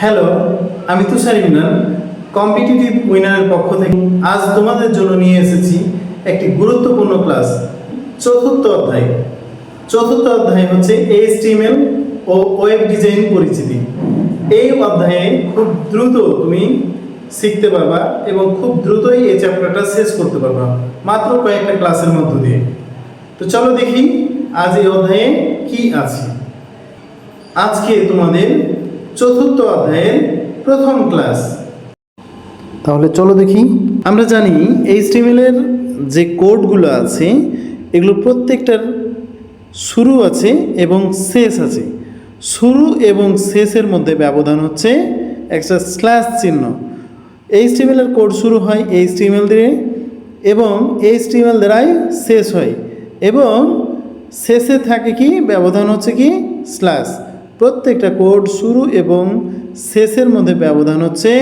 Hello, আমি তুষার Imran competitive উইনারের পক্ষ থেকে আজ তোমাদের জন্য নিয়ে এসেছি একটি গুরুত্বপূর্ণ ক্লাস চতুর্থ অধ্যায়। চতুর্থ অধ্যায় হচ্ছে এইচটিএমএল ও ওয়েব ডিজাইন পরিচিতি। এই অধ্যায়ে খুব দ্রুত তুমি শিখতে পারবা এবং খুব দ্রুতই এই চ্যাপ্টারটা শেষ করতে পারবা, মাত্র কয়েকটা ক্লাসের মধ্য দিয়ে। তো চলো দেখি, আজ এই অধ্যায়ে কি আছে। আজকে তোমাদের চতুর্থ অধ্যায়ের প্রথম ক্লাস। তাহলে চলো দেখি। আমরা জানি এইচটিএমএল এর যে কোডগুলো আছে, এগুলো প্রত্যেকটার শুরু আছে এবং শেষ আছে। শুরু এবং শেষের মধ্যে ব্যবধান হচ্ছে একটা স্ল্যাশ চিহ্ন। এইচটিএমএল এর কোড শুরু হয় এইচটিএমএল দিয়ে এবং এইচটিএমএল দ্বারাই শেষ হয় এবং শেষে থাকে কি? ব্যবধান হচ্ছে কি? স্ল্যাশ। প্রত্যেকটা কোড শুরু এবং শেষের মধ্যে ব্যবধান হচ্ছে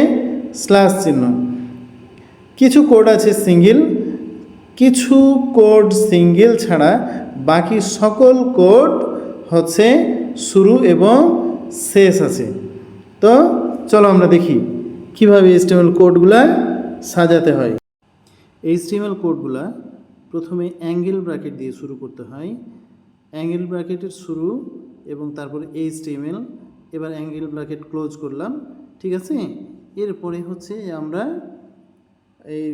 স্ল্যাশ চিহ্ন। কিছু কোড আছে সিঙ্গেল, কিছু কোড সিঙ্গেল ছাড়া বাকি সকল কোড হচ্ছে শুরু এবং শেষ আছে। তো চলো আমরা দেখি কীভাবে এইচটিএমএল কোডগুলা সাজাতে হয়। এই এইচটিএমএল কোডগুলা প্রথমে অ্যাঙ্গেল ব্র্যাকেট দিয়ে শুরু করতে হয়। অ্যাঙ্গেল ব্র্যাকেটের শুরু এবং তারপরে এইচটিএমএল এবার অ্যাঙ্গেল ব্র্যাকেট ক্লোজ করলাম, ঠিক আছে? এরপরে হচ্ছে আমরা এই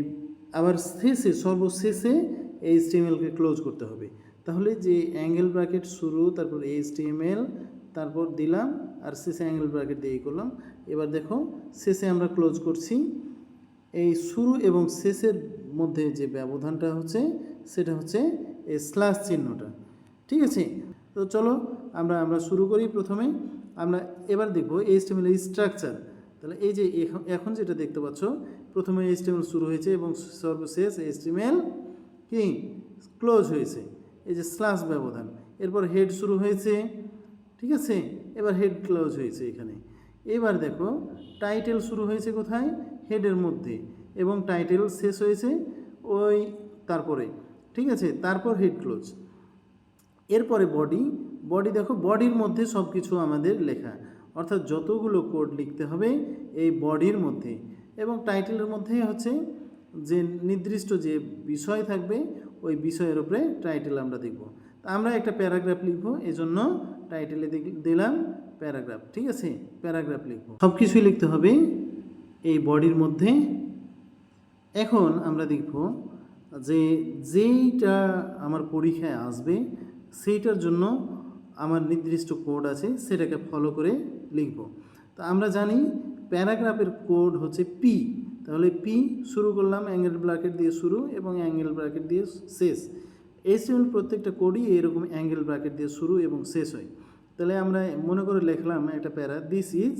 আবার শেষে, সর্বশেষে এইচটিএমএলকে ক্লোজ করতে হবে। তাহলে যে অ্যাঙ্গেল ব্র্যাকেট শুরু, তারপর এইচটিএমএল তারপর দিলাম, আর শেষে অ্যাঙ্গেল ব্র্যাকেট দিয়ে করলাম। এবার দেখো, শেষে আমরা ক্লোজ করছি। এই শুরু এবং শেষের মধ্যে যে ব্যবধানটা হচ্ছে, সেটা হচ্ছে এই স্ল্যাশ চিহ্নটা, ঠিক আছে? তো চলো আমরা আমরা শুরু করি প্রথমে। আমরা এবার দেখব এইচটিএমএল স্ট্রাকচার তাহলে এই যে এখন- যেটা দেখতে পাচ্ছ, প্রথমে এইচটিএমএল শুরু হয়েছে এবং সর্বশেষ এইচটিএমএল কি? ক্লোজ হয়েছে। এই যে স্ল্যাশ ব্যবধান। এরপর হেড শুরু হয়েছে, ঠিক আছে? এবার হেড ক্লোজ হয়েছে এখানে। এবার দেখো টাইটেল শুরু হয়েছে কোথায়? হেডের মধ্যে। এবং টাইটেল শেষ হয়েছে ওই তারপরে, ঠিক আছে? তারপর হেড ক্লোজ এরপরে বডি বডি দেখো বডির মধ্যে সব কিছু আমাদের লেখা। অর্থাৎ যতগুলো কোড লিখতে হবে এই বডির মধ্যে। এবং টাইটেলের মধ্যে হচ্ছে যে নির্দিষ্ট যে বিষয় থাকবে, ওই বিষয়ের উপরে টাইটেল আমরা দেখব। তা আমরা একটা প্যারাগ্রাফ লিখব, এজন্য টাইটেলে দিলাম প্যারাগ্রাফ ঠিক আছে? প্যারাগ্রাফ লিখব। সব কিছুই লিখতে হবে এই বডির মধ্যে। এখন আমরা দেখব যে যেইটা আমার পরীক্ষায় আসবে সেইটার জন্য আমার নির্দিষ্ট কোড আছে, সেটাকে ফলো করে লিখব। তা আমরা জানি প্যারাগ্রাফের কোড হচ্ছে পি তাহলে পি শুরু করলাম অ্যাঙ্গেল ব্র্যাকেট দিয়ে শুরু এবং অ্যাঙ্গেল ব্র্যাকেট দিয়ে শেষ। এইচটিএমএল প্রত্যেকটা কোডই এরকম অ্যাঙ্গেল ব্র্যাকেট দিয়ে শুরু এবং শেষ হয়। তাহলে আমরা মনে করে লিখলাম একটা প্যারা দিস ইজ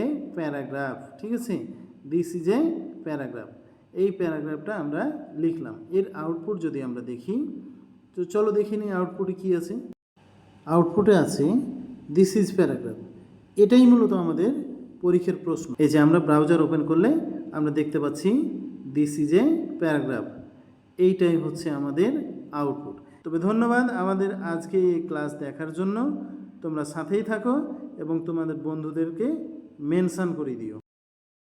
এ প্যারাগ্রাফ ঠিক আছে? দিস ইজ এ প্যারাগ্রাফ এই প্যারাগ্রাফটা আমরা লিখলাম। এর আউটপুট যদি আমরা দেখি তো চলো দেখে নিই আউটপুটে কী আছে। আউটপুটে আছে দিস ইজ প্যারাগ্রাফ এটাই মূলত আমাদের পরীক্ষার প্রশ্ন। এই যে আমরা ব্রাউজার ওপেন করলে আমরা দেখতে পাচ্ছি দিস ইজ এ প্যারাগ্রাফ এইটাই হচ্ছে আমাদের আউটপুট তবে ধন্যবাদ আমাদের আজকে এই ক্লাস দেখার জন্য। তোমরা সাথেই থাকো এবং তোমাদের বন্ধুদেরকে মেনশান করে দিও।